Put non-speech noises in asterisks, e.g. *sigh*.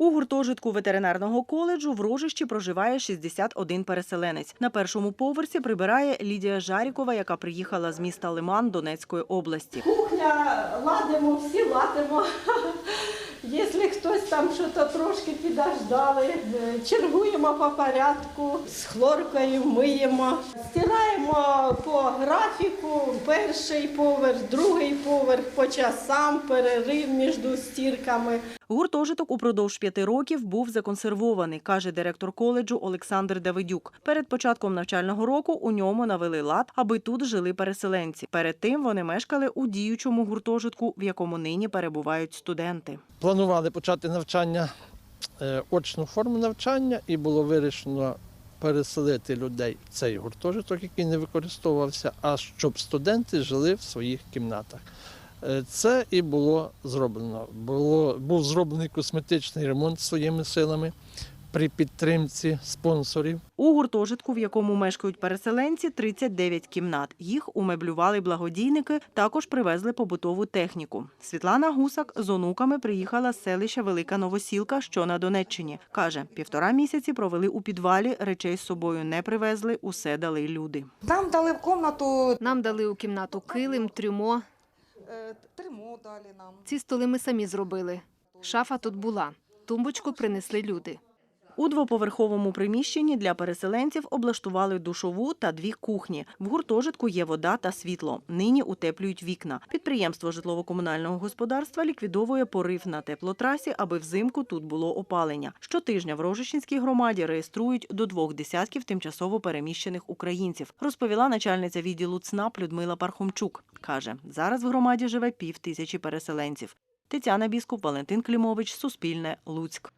У гуртожитку ветеринарного коледжу в Рожищі проживає 61 переселенець. На першому поверсі прибирає Лідія Жарікова, яка приїхала з міста Лиман Донецької області. Кухня ладимо, всі ладимо. *laughs* Якщо хтось там щось трошки підождали, е, чергуємо по порядку, з хлоркою миємо, стираємо по графіку, перший поверх, другий поверх, по часам, перерив між стірками. Гуртожиток упродовж п'яти років був законсервований, каже директор коледжу Олександр Давидюк. Перед початком навчального року у ньому навели лад, аби тут жили переселенці. Перед тим вони мешкали у діючому гуртожитку, в якому нині перебувають студенти. Планували почати навчання, е, очну форму навчання, і було вирішено переселити людей в цей гуртожиток, який не використовувався, а щоб студенти жили в своїх кімнатах. Е, Це і було зроблено. Було, був зроблений косметичний ремонт своїми силами при підтримці спонсорів. У гуртожитку, в якому мешкають переселенці, 39 кімнат. Їх умеблювали благодійники, також привезли побутову техніку. Світлана Гусак з онуками приїхала з селища Велика Новосілка, що на Донеччині. Каже, півтора місяці провели у підвалі, речей з собою не привезли, усе дали люди. Нам дали в комнату Нам дали у кімнату килим, трюмо. Е, тримо дали нам. Ці столи ми самі зробили. Шафа тут була. Тумбочку принесли люди. У двоповерховому приміщенні для переселенців облаштували душову та дві кухні. В гуртожитку є вода та світло. Нині утеплюють вікна. Підприємство житлово-комунального господарства ліквідовує порив на теплотрасі, аби взимку тут було опалення. Щотижня в Рожищенській громаді реєструють до двох десятків тимчасово переміщених українців, розповіла начальниця відділу ЦНАП Людмила Пархомчук. Каже, зараз в громаді живе пів тисячі переселенців. Тетяна Біскуп, Валентин Клімович, Суспільне, Луцьк.